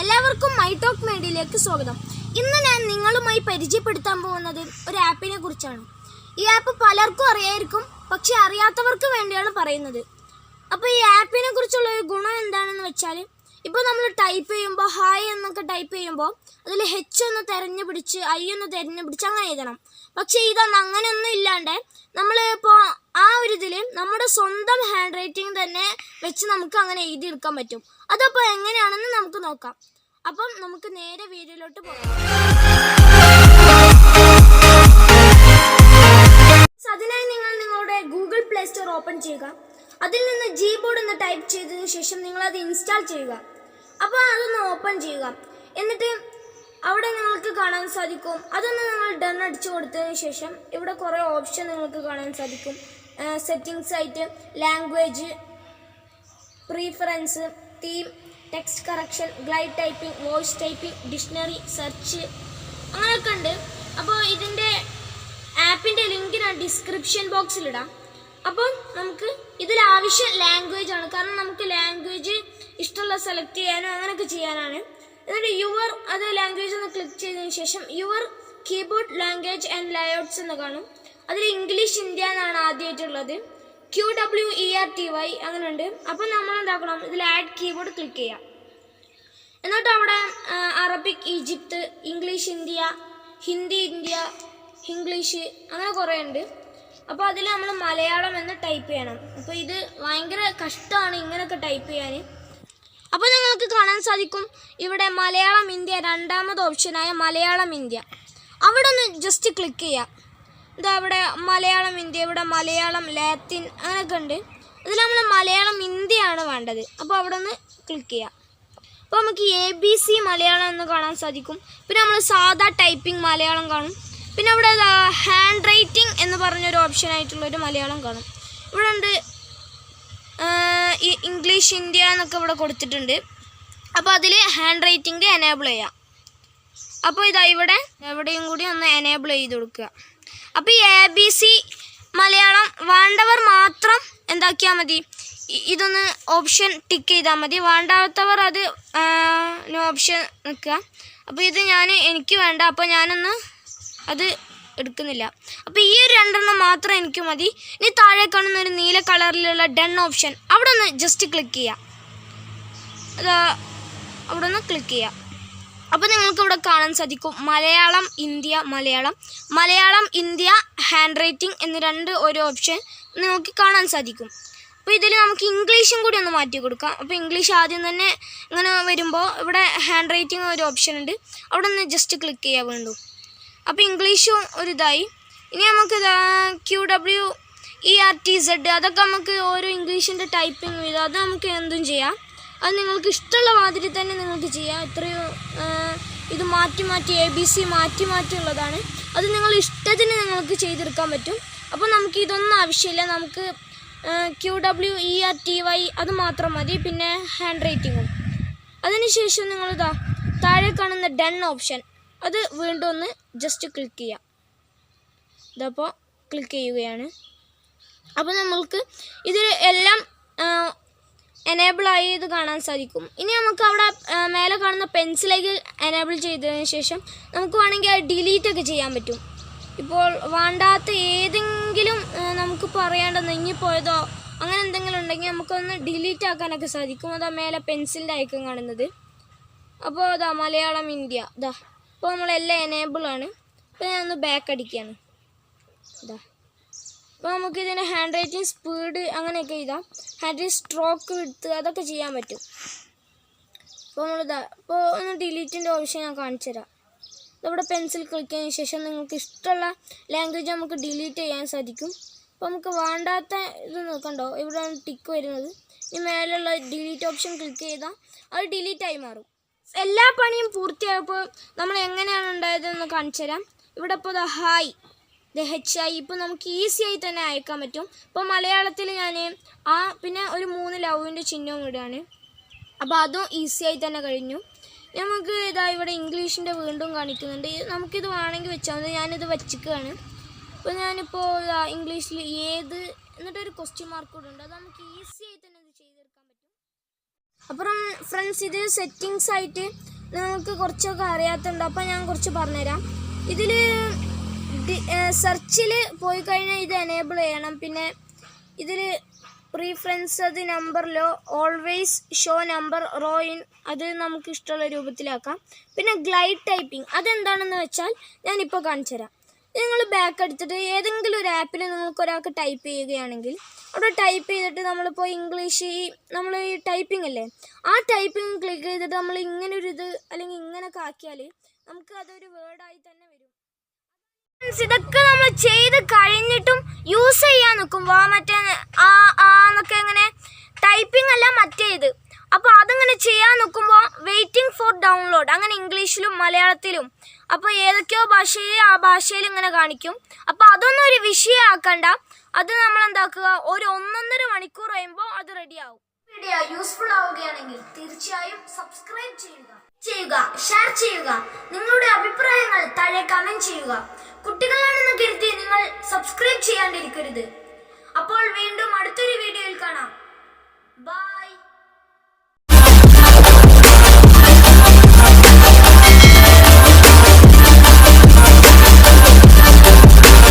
എല്ലാവർക്കും my talk മീഡിയയിലേക്ക് സ്വാഗതം. ഇന്ന് ഞാൻ നിങ്ങളുമായി പരിചയപ്പെടുത്താൻ പോകുന്നത് ഒരു ആപ്പിനെ കുറിച്ചാണ്. ഈ ആപ്പ് പലർക്കും അറിയായിരിക്കും പക്ഷെ അറിയാത്തവർക്ക് വേണ്ടിയാണ് പറയുന്നത്. അപ്പോൾ ഈ ആപ്പിനെ കുറിച്ചുള്ള ഒരു ഗുണം എന്താണെന്ന് വെച്ചാൽ ഇപ്പോൾ നമ്മൾ ടൈപ്പ് ചെയ്യുമ്പോൾ ഹായ് എന്നൊക്കെ ടൈപ്പ് ചെയ്യുമ്പോൾ അതിൽ ഹെച്ച് ഒന്ന് തെരഞ്ഞു പിടിച്ച് ഐ ഒന്ന് തെരഞ്ഞു പിടിച്ച് അങ്ങനെ എഴുതണം. പക്ഷേ ഇതൊന്നും അങ്ങനെയൊന്നും ഇല്ലാണ്ട് നമ്മൾ ഇപ്പോൾ ആ ഒരു ഇതിൽ നമ്മുടെ സ്വന്തം ഹാൻഡ് റൈറ്റിംഗ് തന്നെ വെച്ച് നമുക്ക് അങ്ങനെ എഴുതിയെടുക്കാൻ പറ്റും. അതപ്പോൾ എങ്ങനെയാണെന്ന് നമുക്ക് നോക്കാം. അപ്പം നമുക്ക് നേരെ വീഡിയോയിലോട്ട് പോകാം. അതിനായി നിങ്ങൾ നിങ്ങളുടെ ഗൂഗിൾ പ്ലേ സ്റ്റോർ ഓപ്പൺ ചെയ്യുക. അതിൽ നിന്ന് ജി ബോർഡ് എന്ന് ടൈപ്പ് ചെയ്തതിനു ശേഷം നിങ്ങൾ അത് ഇൻസ്റ്റാൾ ചെയ്യുക. അപ്പോൾ അതൊന്ന് ഓപ്പൺ ചെയ്യുക. എന്നിട്ട് അവിടെ നിങ്ങൾക്ക് കാണാൻ സാധിക്കും. അതൊന്ന് നിങ്ങൾ ഡൺ അടിച്ചു കൊടുത്തതിന് ശേഷം ഇവിടെ കുറേ ഓപ്ഷൻ നിങ്ങൾക്ക് കാണാൻ സാധിക്കും. സെറ്റിങ്സ് ആയിട്ട് language preference theme text correction glide typing voice typing dictionary search അങ്ങനെയൊക്കെ ഉണ്ട്. അപ്പോൾ ഇതിന്റെ ആപ്പിന്റെ ലിങ്ക് ഞാൻ ഡിസ്ക്രിപ്ഷൻ ബോക്സിലിടാം അപ്പം നമുക്ക് ഇതിൽ ആവശ്യം ലാംഗ്വേജ് ആണ്. കാരണം നമുക്ക് ലാംഗ്വേജ് ഇഷ്ടമുള്ള സെലക്ട് ചെയ്യാനോ അങ്ങനെയൊക്കെ ചെയ്യാനാണ്. എന്നിട്ട് യുവർ അത് ലാംഗ്വേജ് ഒന്ന് ക്ലിക്ക് ചെയ്തതിന് ശേഷം your keyboard language and layouts എന്ന് കാണും. അതിൽ ഇംഗ്ലീഷ് ഇന്ത്യ എന്നാണ് ആദ്യമായിട്ടുള്ളത് Q W E R T Y അങ്ങനെ ഉണ്ട് അപ്പം നമ്മൾ എന്താക്കണം ഇതിൽ ആഡ് കീബോർഡ് ക്ലിക്ക് ചെയ്യാം. എന്നിട്ട് അവിടെ Arabic Egypt English India Hindi India English അങ്ങനെ കുറേ ഉണ്ട് അപ്പോൾ അതിൽ നമ്മൾ മലയാളം എന്ന് ടൈപ്പ് ചെയ്യണം. അപ്പോൾ ഇത് ഭയങ്കര കഷ്ടമാണ് ഇങ്ങനെയൊക്കെ ടൈപ്പ് ചെയ്യാൻ അപ്പോൾ നിങ്ങൾക്ക് കാണാൻ സാധിക്കും ഇവിടെ മലയാളം ഇന്ത്യ രണ്ടാമത് ഓപ്ഷനായ മലയാളം ഇന്ത്യ അവിടെ ഒന്ന് ജസ്റ്റ് ക്ലിക്ക് ചെയ്യാം. ഇതാ അവിടെ മലയാളം ഇന്ത്യ ഇവിടെ മലയാളം ലാത്തിൻ അങ്ങനെയൊക്കെ ഉണ്ട്. ഇതിൽ നമ്മൾ മലയാളം ഇന്ത്യയാണ് വേണ്ടത്. അപ്പോൾ അവിടെ ഒന്ന് ക്ലിക്ക് ചെയ്യാം. അപ്പോൾ നമുക്ക് എ ബി സി മലയാളം എന്ന് കാണാൻ സാധിക്കും. പിന്നെ നമ്മൾ സാധാ ടൈപ്പിംഗ് മലയാളം കാണും. പിന്നെ അവിടെ ഹാൻഡ് റൈറ്റിംഗ് എന്ന് പറഞ്ഞൊരു ഓപ്ഷൻ ആയിട്ടുള്ളൊരു മലയാളം കാണും. ഇവിടെ ഉണ്ട് ഇംഗ്ലീഷ് ഇന്ത്യ എന്നൊക്കെ ഇവിടെ കൊടുത്തിട്ടുണ്ട്. അപ്പോൾ അതിൽ ഹാൻഡ് റൈറ്റിംഗ് എനേബിൾ ചെയ്യാം. അപ്പോൾ ഇതാ ഇവിടെ എവിടെയും കൂടി ഒന്ന് എനേബിൾ ചെയ്ത് കൊടുക്കുക. അപ്പോൾ ഈ എ ബി സി മലയാളം വേണ്ടവർ മാത്രം എന്താക്കിയാൽ മതി. ഇതൊന്ന് ഓപ്ഷൻ ടിക്ക് ചെയ്താൽ മതി. വേണ്ടാത്തവർ അത് ഓപ്ഷൻ നിൽക്കുക. അപ്പോൾ ഇത് ഞാൻ എനിക്ക് വേണ്ട. അപ്പോൾ ഞാനൊന്ന് അത് എടുക്കുന്നില്ല. അപ്പോൾ ഈ ഒരു രണ്ടെണ്ണം മാത്രം എനിക്ക് മതി. ഇനി താഴെ കാണുന്ന ഒരു നീല കളറിലുള്ള ഡൺ ഓപ്ഷൻ അവിടെ ഒന്ന് ജസ്റ്റ് ക്ലിക്ക് ചെയ്യാം. അതാ അവിടെ ഒന്ന് ക്ലിക്ക് ചെയ്യാം. അപ്പോൾ നിങ്ങൾക്ക് ഇവിടെ കാണാൻ സാധിക്കും. Malayalam India Malayalam. Malayalam India handwriting എന്ന രണ്ട് ഒരു ഓപ്ഷൻ നിങ്ങൾക്ക് കാണാൻ സാധിക്കും. അപ്പോൾ ഇതിൽ നമുക്ക് ഇംഗ്ലീഷും കൂടി ഒന്ന് മാറ്റി കൊടുക്കാം. അപ്പോൾ ഇംഗ്ലീഷ് ആദ്യം തന്നെ ഇങ്ങനെ വരുമ്പോൾ ഇവിടെ ഹാൻഡ് റൈറ്റിംഗ് ഒരു ഓപ്ഷൻ ഉണ്ട്. അവിടെ ഒന്ന് ജസ്റ്റ് ക്ലിക്ക് ചെയ്യാൻ വേണ്ടു. അപ്പോൾ ഇംഗ്ലീഷും ഒരു ഇതായി. ഇനി നമുക്ക് Q W E R T Z അതൊക്കെ നമുക്ക് ഓരോ ഇംഗ്ലീഷിന്റെ ടൈപ്പിംഗ് ചെയ്ത് അത് നമുക്ക് എന്തും ചെയ്യാം. അത് നിങ്ങൾക്ക് ഇഷ്ടമുള്ള മാതിരി തന്നെ നിങ്ങൾക്ക് ചെയ്യാം. എത്രയോ ഇത് മാറ്റി മാറ്റി എ ബി സി മാറ്റി മാറ്റി ഉള്ളതാണ്. അത് നിങ്ങൾ ഇഷ്ടത്തിന് നിങ്ങൾക്ക് ചെയ്തെടുക്കാൻ പറ്റും. അപ്പോൾ നമുക്ക് ഇതൊന്നും ആവശ്യമില്ല. നമുക്ക് Q W E R T Y അത് മാത്രം മതി. പിന്നെ ഹാൻഡ് റൈറ്റിങ്ങും അതിനുശേഷം നിങ്ങളിതാ താഴെ കാണുന്ന ഡൺ ഓപ്ഷൻ അത് വീണ്ടും ഒന്ന് ജസ്റ്റ് ക്ലിക്ക് ചെയ്യാം. ഇതപ്പോൾ ക്ലിക്ക് ചെയ്യുകയാണ്. അപ്പോൾ നമ്മൾക്ക് ഇതിൽ എല്ലാം എനേബിൾ ആയി ഇത് കാണാൻ സാധിക്കും. ഇനി നമുക്ക് അവിടെ മേലെ കാണുന്ന പെൻസിലേക്ക് എനേബിൾ ചെയ്തതിന് ശേഷം നമുക്ക് വേണമെങ്കിൽ അത് ഡിലീറ്റ് ഒക്കെ ചെയ്യാൻ പറ്റും. ഇപ്പോൾ വേണ്ടാത്ത ഏതെങ്കിലും നമുക്ക് പറയാണ്ട് നെഞ്ഞിപ്പോയതോ അങ്ങനെ എന്തെങ്കിലും ഉണ്ടെങ്കിൽ നമുക്കൊന്ന് ഡിലീറ്റ് ആക്കാനൊക്കെ സാധിക്കും. അതാ മേലെ പെൻസിലിന്റെ ഐക്കൺ കാണുന്നത്. അപ്പോൾ അതാ മലയാളം ഇന്ത്യ. ഇതാ അപ്പോൾ നമ്മളെല്ലാം അപ്പോൾ ഞാൻ ഒന്ന് ബാക്ക് അടിക്കുകയാണ് ഇതാ അപ്പോൾ നമുക്ക് ഇതിന് ഹാൻഡ് റൈറ്റിംഗ് സ്പീഡ് അങ്ങനെയൊക്കെ എഴുതാം. ഹാൻഡ് റൈറ്റിംഗ് സ്ട്രോക്ക് വിടുത്ത് അതൊക്കെ ചെയ്യാൻ പറ്റും. അപ്പോൾ നമ്മളിതാ ഇപ്പോൾ ഒന്ന് ഡിലീറ്റിന്റെ ഓപ്ഷൻ ഞാൻ കാണിച്ചു തരാം. ഇവിടെ പെൻസിൽ ക്ലിക്ക് ശേഷം നിങ്ങൾക്ക് ഇഷ്ടമുള്ള ലാംഗ്വേജ് നമുക്ക് ഡിലീറ്റ് ചെയ്യാൻ സാധിക്കും. അപ്പോൾ നമുക്ക് വേണ്ടാത്ത ഇത് നോക്കണ്ടോ? ഇവിടെ ടിക്ക് വരുന്നത്. ഇനി മേലുള്ള ഡിലീറ്റ് ഓപ്ഷൻ ക്ലിക്ക് ചെയ്താൽ അത് ഡിലീറ്റായി മാറും. എല്ലാ പണിയും പൂർത്തിയായപ്പോൾ നമ്മൾ എങ്ങനെയാണ് ഉണ്ടായതെന്ന് കാണിച്ചു തരാം. ഇവിടെ ഇപ്പോൾ ഹായ് ദ ഹെച്ച് ഐ ഇപ്പോൾ നമുക്ക് ഈസി ആയി തന്നെ അയക്കാൻ പറ്റും. ഇപ്പോൾ മലയാളത്തിൽ ഞാൻ ആ പിന്നെ ഒരു മൂന്ന് ലവിന്റെ ചിഹ്നവും ഇടുകയാണ് അപ്പോൾ അതും ഈസി ആയി തന്നെ കഴിഞ്ഞു. നമുക്ക് ഇതാ ഇവിടെ ഇംഗ്ലീഷിന്റെ വീണ്ടും കാണിക്കുന്നുണ്ട്. നമുക്കിത് വേണമെങ്കിൽ വെച്ചാൽ മതി. ഞാനിത് വച്ചിക്കുകയാണ് അപ്പോൾ ഞാനിപ്പോൾ ഇംഗ്ലീഷിൽ ഏത് എന്നിട്ടൊരു ക്വസ്റ്റ്യൻ മാർക്ക് കൂടെ ഉണ്ട്. അത് നമുക്ക് ഈസി ആയി തന്നെ ഇത് ചെയ്തെടുക്കാൻ പറ്റും. അപ്പുറം ഫ്രണ്ട്സ് ഇത് സെറ്റിങ്സ് ആയിട്ട് നിങ്ങൾക്ക് കുറച്ചൊക്കെ അറിയാത്തുണ്ട്. അപ്പോൾ ഞാൻ കുറച്ച് പറഞ്ഞുതരാം. ഇതിൽ സെർച്ചിൽ പോയി കഴിഞ്ഞാൽ ഇത് എനേബിൾ ചെയ്യണം. പിന്നെ ഇതിൽ പ്രീഫറൻസ് അത് നമ്പറിലോ always show number row in അത് നമുക്ക് ഇഷ്ടമുള്ള രൂപത്തിലാക്കാം. പിന്നെ ഗ്ലൈഡ് ടൈപ്പിംഗ് അതെന്താണെന്ന് വെച്ചാൽ ഞാനിപ്പോൾ കാണിച്ചു തരാം നിങ്ങൾ ബാക്ക് എടുത്തിട്ട് ഏതെങ്കിലും ഒരു ആപ്പിൽ നിങ്ങൾക്ക് ഒരാൾക്ക് ടൈപ്പ് ചെയ്യുകയാണെങ്കിൽ അവിടെ ടൈപ്പ് ചെയ്തിട്ട് നമ്മളിപ്പോൾ ഇംഗ്ലീഷ് ഈ നമ്മൾ ഈ ടൈപ്പിംഗ് അല്ലേ ആ ടൈപ്പിംഗ് ക്ലിക്ക് ചെയ്തിട്ട് നമ്മൾ ഇങ്ങനെ ഒരു ഇത് അല്ലെങ്കിൽ ഇങ്ങനെയൊക്കെ ആക്കിയാൽ നമുക്ക് അതൊരു വേർഡായി തന്നെ ഇതൊക്കെ നമ്മൾ ചെയ്ത് കഴിഞ്ഞിട്ടും യൂസ് ചെയ്യാൻ നിൽക്കുമ്പോൾ മറ്റേ ആ ആ എന്നൊക്കെ ഇങ്ങനെ ടൈപ്പിംഗ് അല്ല മറ്റേത്. അപ്പോൾ അതിങ്ങനെ ചെയ്യാൻ നിൽക്കുമ്പോൾ വെയിറ്റിംഗ് ഫോർ ഡൗൺലോഡ് അങ്ങനെ ഇംഗ്ലീഷിലും മലയാളത്തിലും. അപ്പോൾ ഏതൊക്കെയോ ഭാഷയിൽ ആ ഭാഷയിൽ ഇങ്ങനെ കാണിക്കും. അപ്പോൾ അതൊന്നും ഒരു വിഷയമാക്കണ്ട. അത് നമ്മൾ എന്താക്കുക? ഒരു ഒന്നൊന്നര മണിക്കൂർ കഴിയുമ്പോൾ അത് റെഡിയാവും വീഡിയോ യൂസ്ഫുൾ ആവുകയാണെങ്കിൽ തീർച്ചയായും സബ്സ്ക്രൈബ് ചെയ്യുക. ചെയ്യുക ഷെയർ ചെയ്യുക. നിങ്ങളുടെ അഭിപ്രായങ്ങൾ താഴെ കമന്റ് ചെയ്യുക. കുട്ടികളാണെന്ന് കരുതി നിങ്ങൾ സബ്സ്ക്രൈബ് ചെയ്യാണ്ടിരിക്കരുത്. അപ്പോൾ വീണ്ടും അടുത്തൊരു